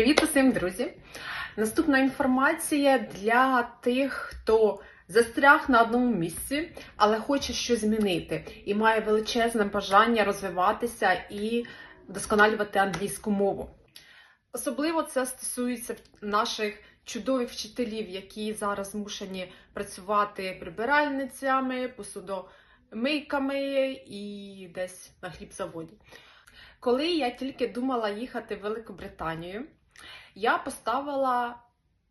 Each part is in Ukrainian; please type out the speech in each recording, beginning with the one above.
Привіт усім, друзі! Наступна інформація для тих, хто застряг на одному місці, але хоче щось змінити і має величезне бажання розвиватися і вдосконалювати англійську мову. Особливо це стосується наших чудових вчителів, які зараз змушені працювати прибиральницями, посудомийками і десь на хлібзаводі. Коли я тільки думала їхати в Великобританію, я поставила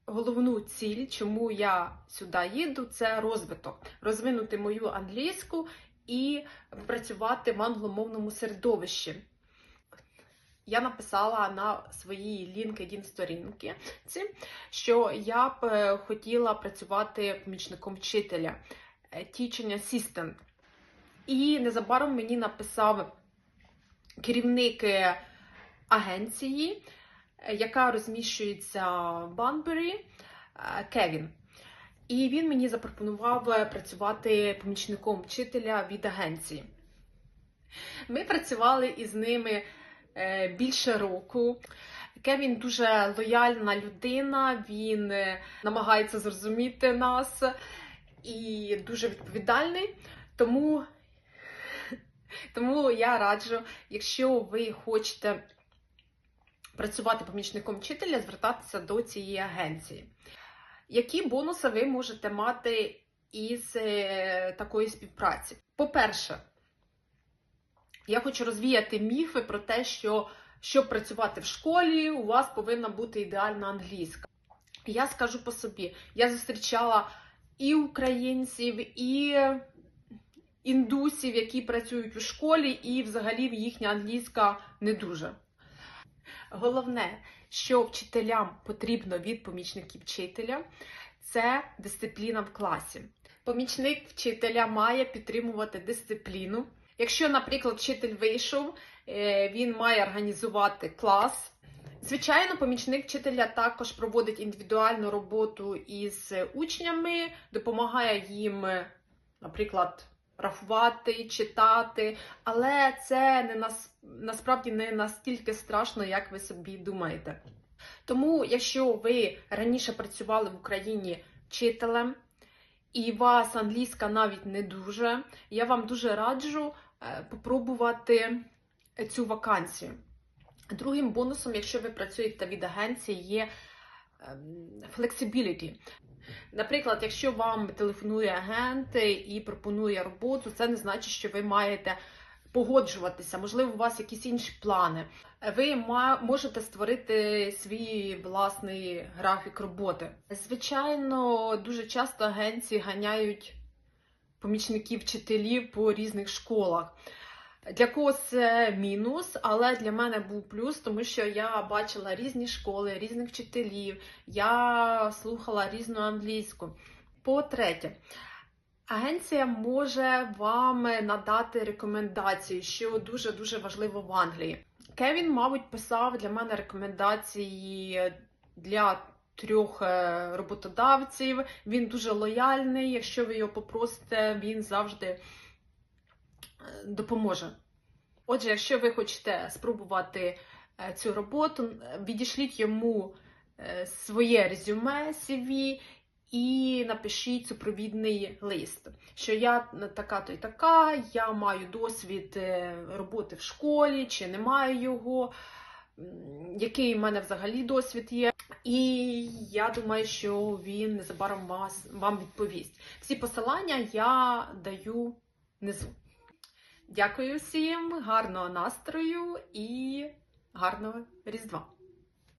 головну ціль, чому я сюди їду, це розвиток, розвинути мою англійську і працювати в англомовному середовищі. Я написала на своїй LinkedIn сторінці, що я б е, хотіла працювати помічником вчителя, е, teaching assistant. І незабаром мені написав керівник е, агенції, яка розміщується в Банбері, е, Кевін. І він мені запропонував е, працювати помічником вчителя від агенції. Ми працювали із ними е, більше року. Кевін дуже лояльна людина, він е, намагається зрозуміти нас і дуже відповідальний. Тому, тому я раджу, якщо ви хочете працювати помічником вчителя, звертатися до цієї агенції. Які бонуси ви можете мати із е, такої співпраці? По-перше, я хочу розвіяти міфи про те, що щоб працювати в школі, у вас повинна бути ідеальна англійська. Я скажу по собі, я зустрічала і українців, і індусів, які працюють у школі, і взагалі їхня англійська не дуже. Головне, що вчителям потрібно від помічників вчителя, це дисципліна в класі. Помічник вчителя має підтримувати дисципліну. Якщо, наприклад, вчитель вийшов, е, він має організувати клас. Звичайно, помічник вчителя також проводить індивідуальну роботу із учнями, допомагає їм, наприклад, рахувати, читати, але це не нас, насправді не настільки страшно, як ви собі думаєте. Тому, якщо ви раніше працювали в Україні вчителем, і вас англійська навіть не дуже, я вам дуже раджу е, попробувати цю вакансію. Другим бонусом, якщо ви працюєте від агенції, є ем, flexibility. Наприклад, якщо вам телефонує агент і пропонує роботу, це не значить, що ви маєте погоджуватися. Можливо, у вас якісь інші плани. Ви можете створити свій власний графік роботи. Звичайно, дуже часто агенції ганяють помічників вчителів по різних школах. Для когось це мінус, але для мене був плюс, тому що я бачила різні школи, різних вчителів, я слухала різну англійську. По-третє, агенція може вам надати рекомендації, що дуже-дуже важливо в Англії. Кевін, мабуть, писав для мене рекомендації для трьох е, роботодавців. Він дуже лояльний. Якщо ви його попросите, він завжди допоможе. Отже, якщо ви хочете спробувати е, цю роботу, відішліть йому е, своє резюме CV і напишіть супровідний лист, що я така-то і така, я маю досвід е, роботи в школі, чи не маю його, який в мене взагалі досвід є. І я думаю, що він незабаром вас, вам відповість. Всі посилання я даю внизу. Дякую всім, гарного настрою і гарного Різдва!